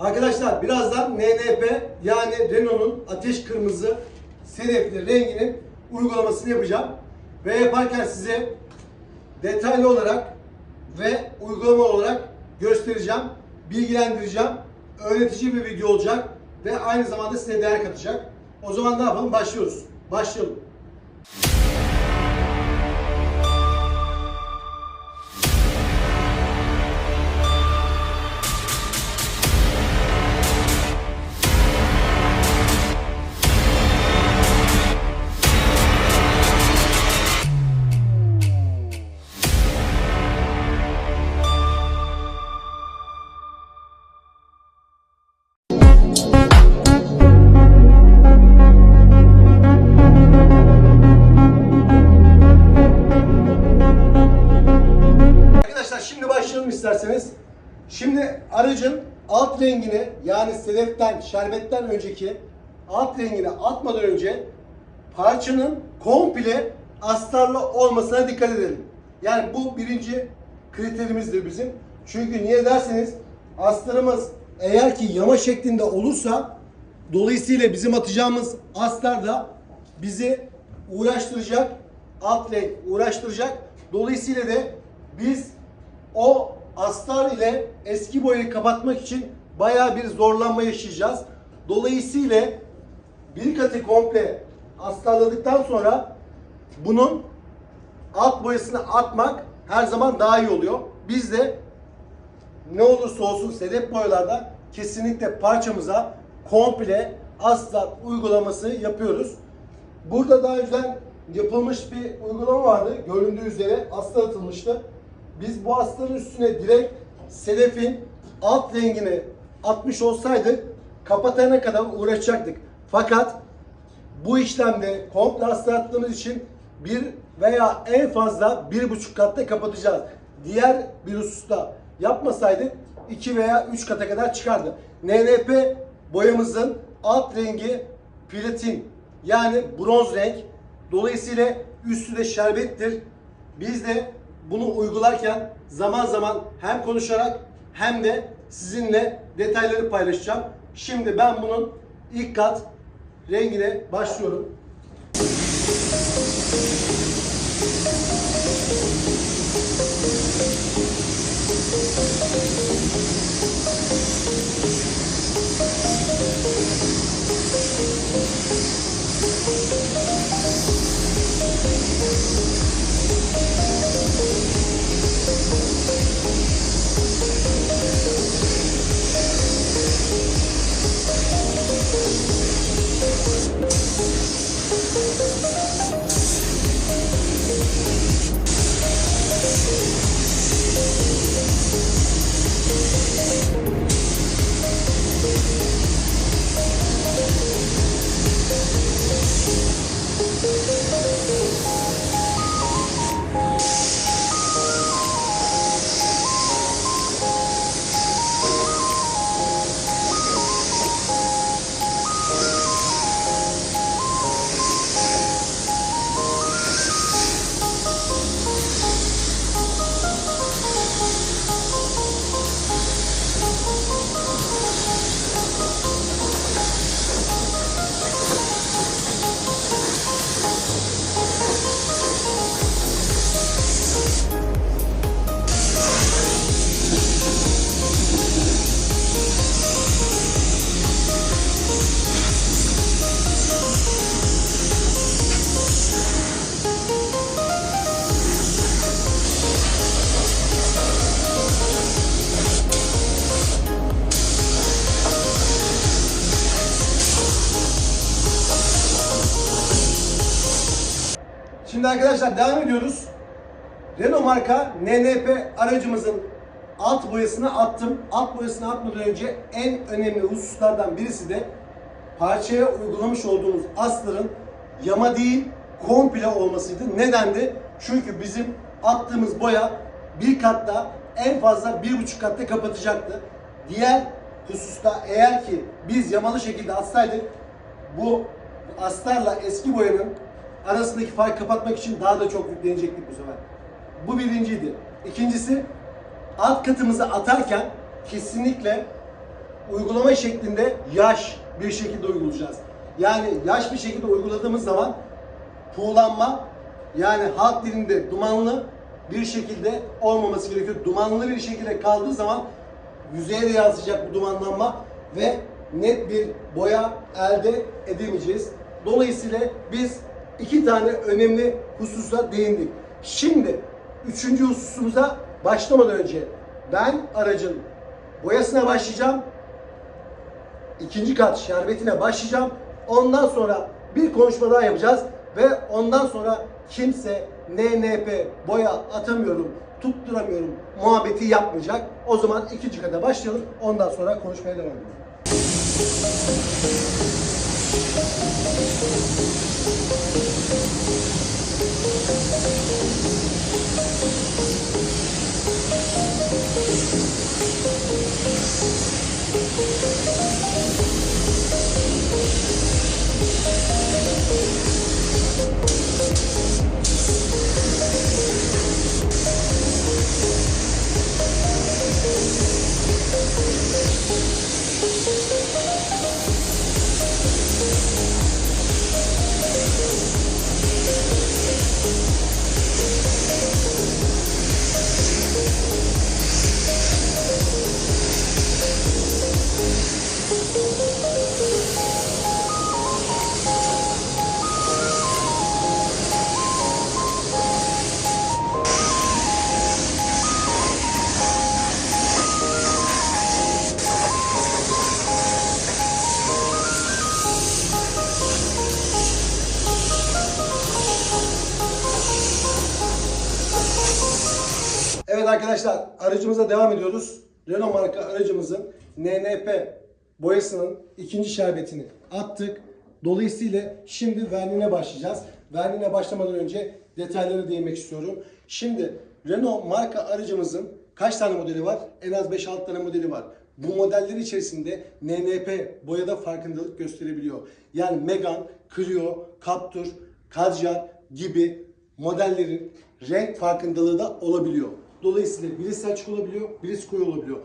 Arkadaşlar birazdan NNP yani Renault'un ateş kırmızı sedefli renginin uygulamasını yapacağım. Ve yaparken size detaylı olarak ve uygulama olarak göstereceğim, bilgilendireceğim. Öğretici bir video olacak ve aynı zamanda size değer katacak. O zaman ne yapalım? Başlıyoruz. Başlayalım. Yani sedeften, şerbetten önceki alt rengini atmadan önce parçanın komple astarlı olmasına dikkat edelim. Yani bu birinci kriterimizdir bizim. Çünkü niye derseniz astarımız eğer ki yama şeklinde olursa dolayısıyla bizim atacağımız astar da bizi uğraştıracak, alt renk uğraştıracak. Dolayısıyla da biz o astar ile eski boyayı kapatmak için bayağı bir zorlanma yaşayacağız. Dolayısıyla bir katı komple astarladıktan sonra bunun alt boyasını atmak her zaman daha iyi oluyor. Biz de ne olursa olsun sedef boyalarda kesinlikle parçamıza komple astar uygulaması yapıyoruz. Burada daha önceden yapılmış bir uygulama vardı. Göründüğü üzere astar atılmıştı. Biz bu astarın üstüne direkt sedefin alt rengini atmış olsaydık kapatana kadar uğraşacaktık. Fakat bu işlemde komple astar attığımız için bir veya en fazla bir buçuk katta kapatacağız. Diğer bir hususta yapmasaydık iki veya üç kata kadar çıkardı. NNP boyamızın alt rengi platin yani bronz renk. Dolayısıyla üstü de şerbettir. Biz de bunu uygularken zaman zaman hem konuşarak hem de sizinle detayları paylaşacağım. Şimdi ben bunun ilk kat rengine başlıyorum. Arkadaşlar devam ediyoruz. Renault marka NNP aracımızın alt boyasını attım. Alt boyasını atmadan önce en önemli hususlardan birisi de parçaya uygulamış olduğumuz astarın yama değil komple olmasıydı. Nedendi? Çünkü bizim attığımız boya bir katta en fazla bir buçuk katta kapatacaktı. Diğer hususta eğer ki biz yamalı şekilde atsaydık bu astarla eski boyanın arasındaki fark kapatmak için daha da çok yüklenecektik bu sefer. Bu birinciydi. İkincisi alt katımızı atarken kesinlikle uygulama şeklinde yaş bir şekilde uygulayacağız. Yani yaş bir şekilde uyguladığımız zaman tuğlanma yani halk dilinde dumanlı bir şekilde olmaması gerekiyor. Dumanlı bir şekilde kaldığı zaman yüzeye de yansıyacak bu dumanlanma ve net bir boya elde edemeyeceğiz. Dolayısıyla biz iki tane önemli hususa değindik. Şimdi üçüncü hususumuza başlamadan önce ben aracın boyasına başlayacağım. İkinci kat şerbetine başlayacağım. Ondan sonra bir konuşma daha yapacağız ve ondan sonra kimse NNP boya atamıyorum, tutturamıyorum muhabbeti yapmayacak. O zaman ikinci kata başlayalım. Ondan sonra konuşmaya devam edelim. Arkadaşlar aracımıza devam ediyoruz. Renault marka aracımızın NNP boyasının ikinci şerbetini attık. Dolayısıyla şimdi verniğine başlayacağız. Verniğine başlamadan önce detaylara değinmek istiyorum. Şimdi Renault marka aracımızın kaç tane modeli var? En az 5-6 tane modeli var. Bu modeller içerisinde NNP boyada farkındalık gösterebiliyor. Yani Megane, Clio, Captur, Kadjar gibi modellerin renk farkındalığı da olabiliyor. Dolayısıyla birisi açık olabiliyor, birisi koyu olabiliyor.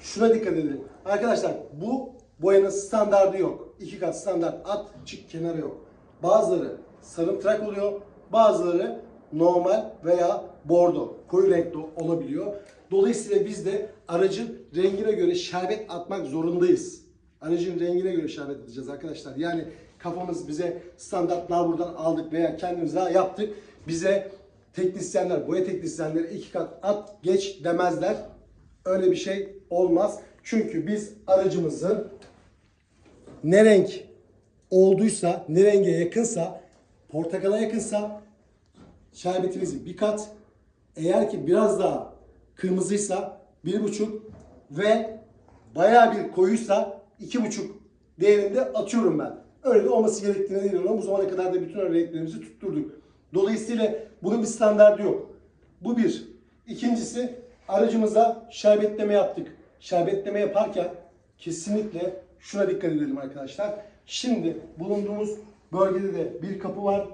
Şuna dikkat edin. Arkadaşlar bu boyanın standardı yok. İki kat standart at çık kenara yok. Bazıları sarımtırak oluyor, bazıları normal veya bordo, koyu renkli olabiliyor. Dolayısıyla biz de aracın rengine göre şerbet atmak zorundayız. Aracın rengine göre şerbet atacağız arkadaşlar. Yani kafamız bize standartlar buradan aldık veya kendimiz yaptık. Bize teknisyenler, boya teknisyenleri iki kat at geç demezler. Öyle bir şey olmaz. Çünkü biz aracımızın ne renk olduysa, ne renge yakınsa, portakala yakınsa şerbetimizi bir kat, eğer ki biraz daha kırmızıysa bir buçuk ve bayağı bir koyuysa iki buçuk değerinde atıyorum ben. Öyle de olması gerektiğine inanıyorum. Bu zamana kadar da bütün renklerimizi tutturduk. Dolayısıyla bunun bir standardı yok. Bu bir. İkincisi aracımıza şerbetleme yaptık. Şerbetleme yaparken kesinlikle şuna dikkat edelim arkadaşlar. Şimdi bulunduğumuz bölgede de bir kapı var.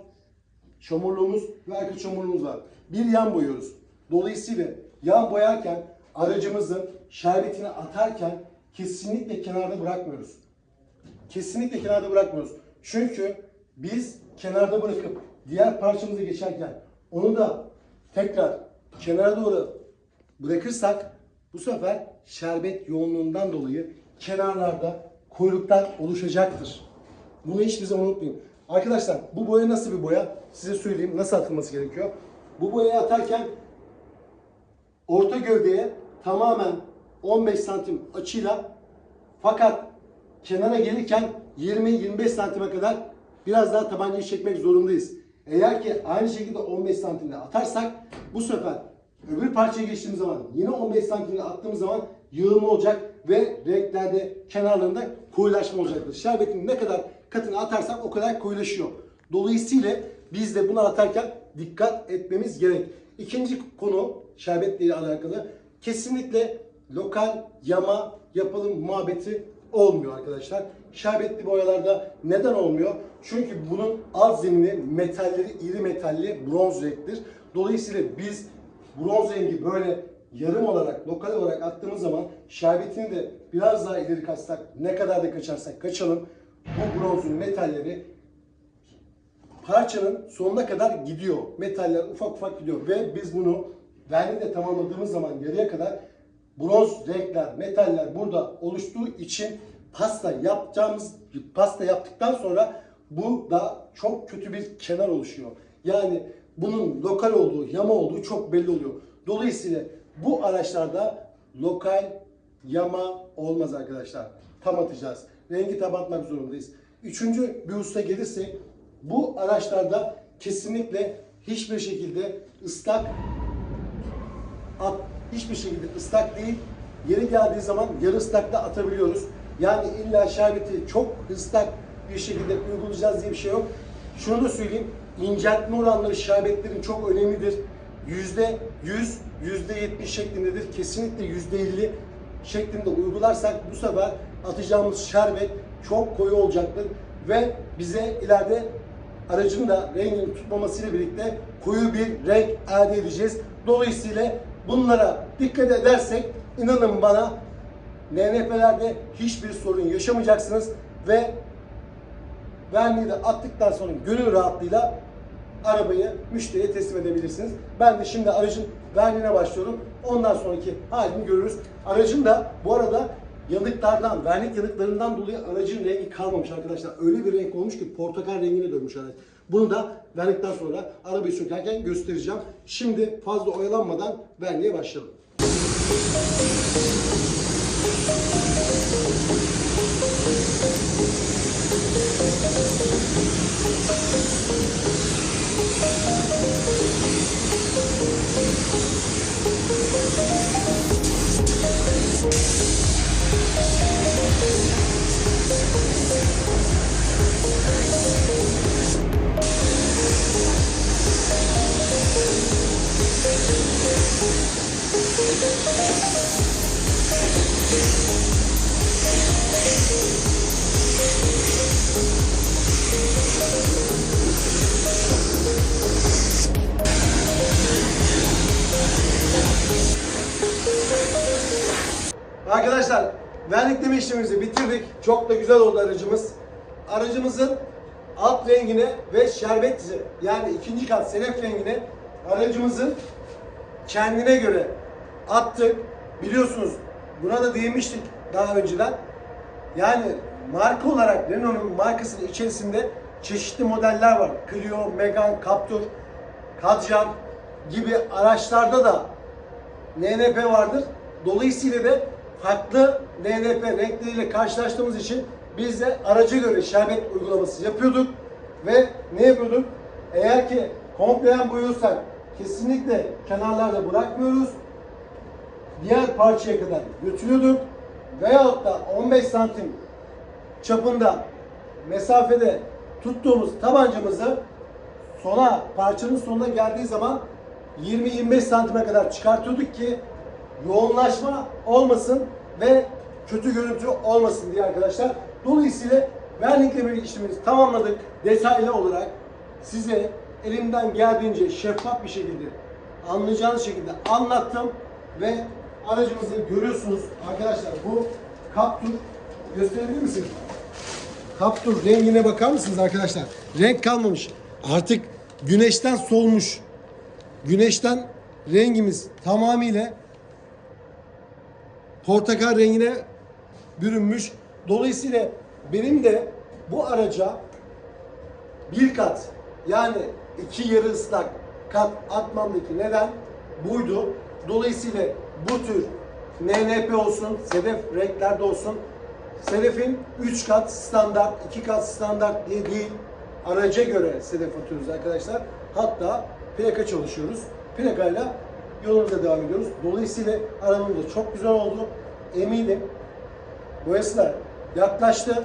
Çamurluğumuz ve arka çamurluğumuz var. Bir yan boyuyoruz. Dolayısıyla yan boyarken aracımızın şerbetini atarken kesinlikle kenarda bırakmıyoruz. Kesinlikle kenarda bırakmıyoruz. Çünkü biz kenarda bırakıp diğer parçamıza geçerken onu da tekrar kenara doğru bırakırsak bu sefer şerbet yoğunluğundan dolayı kenarlarda kuyruklar oluşacaktır. Bunu hiçbir zaman unutmayın. Arkadaşlar bu boya nasıl bir boya? Size söyleyeyim nasıl atılması gerekiyor. Bu boyayı atarken orta gövdeye tamamen 15 santim açıyla fakat kenara gelirken 20-25 santime kadar biraz daha tabancayı çekmek zorundayız. Eğer ki aynı şekilde 15 santimle atarsak bu sefer öbür parçaya geçtiğimiz zaman yine 15 santimle attığımız zaman yığılma olacak ve renklerde kenarlarında koyulaşma olacaktır. Şerbetin ne kadar katını atarsak o kadar koyulaşıyor. Dolayısıyla biz de bunu atarken dikkat etmemiz gerek. İkinci konu şerbetle alakalı kesinlikle lokal yama yapalım muhabbeti olmuyor arkadaşlar. Şerbetli boyalarda neden olmuyor? Çünkü bunun alt zemini metalleri iri metalli bronz renktir. Dolayısıyla biz bronz rengi böyle yarım olarak, lokal olarak attığımız zaman şerbetini de biraz daha ileri kaçsak, ne kadar da kaçarsak kaçalım bu bronzun metalleri parçanın sonuna kadar gidiyor. Metaller ufak ufak gidiyor ve biz bunu verniğle tamamladığımız zaman yarıya kadar bronz renkler, metaller burada oluştuğu için pasta yapacağımız pasta yaptıktan sonra bu da çok kötü bir kenar oluşuyor. Yani bunun lokal olduğu, yama olduğu çok belli oluyor. Dolayısıyla bu araçlarda lokal yama olmaz arkadaşlar. Tam atacağız. Rengi tam atmak zorundayız. Üçüncü bir usta gelirse bu araçlarda kesinlikle hiçbir şekilde ıslak at hiçbir şekilde ıslak değil. Yeri geldiği zaman yarı ıslak atabiliyoruz. Yani illa şerbeti çok ıslak bir şekilde uygulayacağız diye bir şey yok. Şunu da söyleyeyim. inceltme oranları şerbetlerin çok önemlidir. Yüzde yüz, yüzde yetmiş şeklindedir. Kesinlikle yüzde elli şeklinde uygularsak bu sefer atacağımız şerbet çok koyu olacaktır ve bize ileride aracın da rengini tutmamasıyla birlikte koyu bir renk elde edeceğiz. Dolayısıyla bunlara dikkat edersek inanın bana NNP'lerde hiçbir sorun yaşamayacaksınız ve verniği de attıktan sonra gönül rahatlığıyla arabayı müşteriye teslim edebilirsiniz. Ben de şimdi aracın verniğine başlıyorum. Ondan sonraki halini görürüz. Aracın da bu arada yanıklardan, vernik yanıklarından dolayı aracın rengi kalmamış arkadaşlar. Öyle bir renk olmuş ki portakal rengine dönmüş araç. Bunu da vernikten sonra arabayı sökerken göstereceğim. Şimdi fazla oyalanmadan verniğe başlayalım. İşlemimizi bitirdik. Çok da güzel oldu aracımız. Aracımızın alt rengine ve şerbet yani ikinci kat selef rengine aracımızın kendine göre attık. Biliyorsunuz buna da değinmiştik daha önceden. Yani marka olarak Renault'un markasının içerisinde çeşitli modeller var. Clio, Megane, Captur, Kadjar gibi araçlarda da NNP vardır. Dolayısıyla da farklı NNP renkleriyle karşılaştığımız için biz de araca göre şerbet uygulaması yapıyorduk. Ve ne yapıyorduk? Eğer ki komple boyuyorsak kesinlikle kenarlarda bırakmıyoruz. Diğer parçaya kadar götürüyorduk. Veyahut da 15 santim çapında mesafede tuttuğumuz tabancamızı sona, parçanın sonuna geldiği zaman 20-25 santime kadar çıkartıyorduk ki yoğunlaşma olmasın ve kötü görüntü olmasın diye arkadaşlar. Dolayısıyla vernikleme işlemimizi tamamladık. Detaylı olarak size elimden geldiğince şeffaf bir şekilde anlayacağınız şekilde anlattım ve aracımızı görüyorsunuz arkadaşlar bu Captur gösterebilir misin? Captur rengine bakar mısınız arkadaşlar? Renk kalmamış. Artık güneşten solmuş. Güneşten rengimiz tamamıyla portakal rengine bürünmüş. Dolayısıyla benim de bu araca bir kat yani iki yarı ıslak kat atmamdaki neden buydu. Dolayısıyla bu tür NNP olsun, sedef renklerde olsun sedefin 3 kat standart, 2 kat standart diye değil araca göre sedef atıyoruz arkadaşlar. Hatta plaka çalışıyoruz. Plakayla yolumuza devam ediyoruz. Dolayısıyla aramız da çok güzel oldu. Eminim boyası da yaklaştı.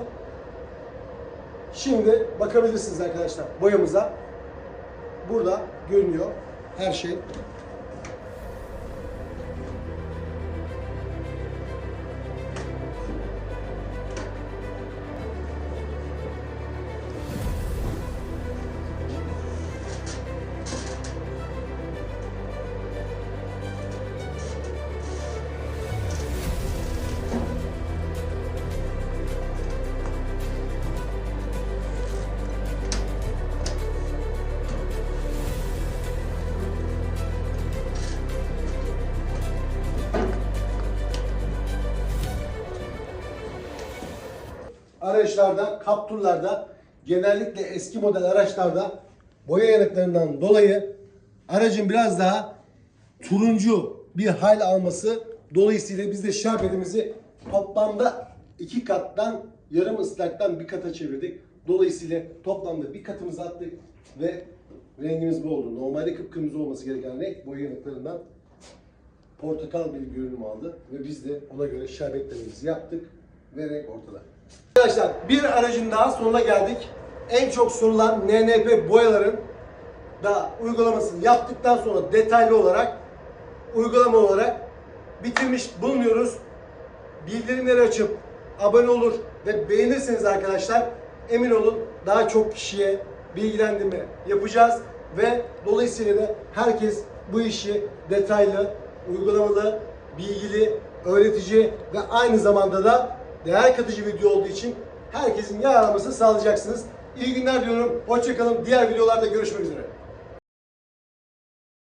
Şimdi bakabilirsiniz arkadaşlar boyamıza. Burada görünüyor her şey. Araçlarda, kapturlarda, genellikle eski model araçlarda boya yanıklarından dolayı aracın biraz daha turuncu bir hal alması dolayısıyla biz de şerbetimizi toplamda iki kattan yarım ıslaktan bir kata çevirdik. Dolayısıyla toplamda bir katımızı attık ve rengimiz bu oldu. Normalde kıpkırmızı olması gereken renk boya yanıklarından portakal bir görünüm aldı ve biz de ona göre şerbetlerimizi yaptık ve renk ortada. Arkadaşlar bir aracın daha sonuna geldik. En çok sorulan NNP boyaların da uygulamasını yaptıktan sonra detaylı olarak uygulama olarak bitirmiş bulunuyoruz. Bildirimleri açıp abone olur ve beğenirseniz arkadaşlar emin olun daha çok kişiye bilgilendirme yapacağız ve dolayısıyla da herkes bu işi detaylı, uygulamalı, bilgili, öğretici ve aynı zamanda da değer katıcı video olduğu için herkesin yararlanmasını sağlayacaksınız. İyi günler diyorum. Hoşçakalın. Diğer videolarda görüşmek üzere.